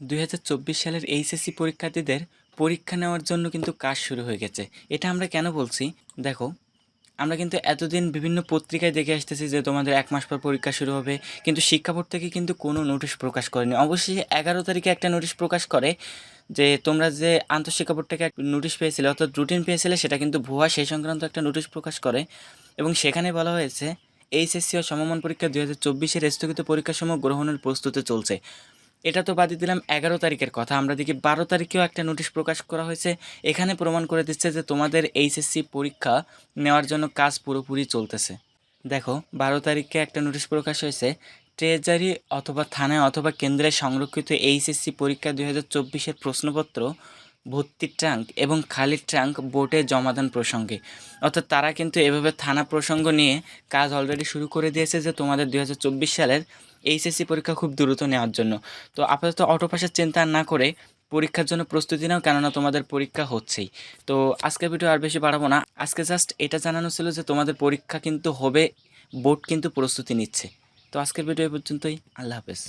দুই হাজার চব্বিশ সালের এইচএসসি পরীক্ষার্থীদের পরীক্ষা নেওয়ার জন্য কিন্তু কাজ শুরু হয়ে গেছে। এটা আমরা কেন বলছি? দেখো, আমরা কিন্তু এতদিন বিভিন্ন পত্রিকায় দেখে আসতেছি যে তোমাদের এক মাস পর পরীক্ষা শুরু হবে, কিন্তু শিক্ষা বোর্ড থেকে কিন্তু কোনো নোটিশ প্রকাশ করেনি। অবশ্যই এগারো তারিখে একটা নোটিশ প্রকাশ করে যে তোমরা যে আন্তঃশিক্ষা বোর্ড থেকে নোটিশ পেয়েছিলে, অর্থাৎ রুটিন পেয়েছিলে, সেটা কিন্তু ভুয়া, সেই সংক্রান্ত একটা নোটিশ প্রকাশ করে। এবং সেখানে বলা হয়েছে, এইচএসসি ও সমমান পরীক্ষা দুই হাজার চব্বিশের স্থগিত পরীক্ষাসমূহ গ্রহণের প্রস্তুতি চলছে। এটা তো বাদই দিলাম এগারো তারিখের কথা। আমরা দেখি বারো তারিখেও একটা নোটিশ প্রকাশ করা হয়েছে। এখানে প্রমাণ করে দিচ্ছে যে তোমাদের এইচএসসি পরীক্ষা নেওয়ার জন্য কাজ পুরোপুরি চলতেছে। দেখো, বারো তারিখে একটা নোটিশ প্রকাশ হয়েছে, ট্রেজারি অথবা থানায় অথবা কেন্দ্রে সংরক্ষিত এইচএসসি পরীক্ষা দুই হাজার চব্বিশের প্রশ্নপত্র ভর্তির ট্রাঙ্ক এবং খালি ট্রাঙ্ক বোর্ডে জমাদান প্রসঙ্গে। অর্থাৎ তারা কিন্তু এভাবে থানা প্রসঙ্গ নিয়ে কাজ অলরেডি শুরু করে দিয়েছে যে তোমাদের দুই হাজার চব্বিশ সালের এইচএসসি পরীক্ষা খুব দ্রুত নেওয়ার জন্য। তো আপাতত অটো পাসের চিন্তা না করে পরীক্ষার জন্য প্রস্তুতি নাও, কেননা তোমাদের পরীক্ষা হচ্ছেই। তো আজকের ভিডিও আর বেশি বাড়াবো না। আজকে জাস্ট এটা জানানো ছিল যে তোমাদের পরীক্ষা কিন্তু হবে বোর্ড কিন্তু প্রস্তুতি নিচ্ছে। তো আজকের ভিডিও পর্যন্তই। আল্লাহ হাফেজ।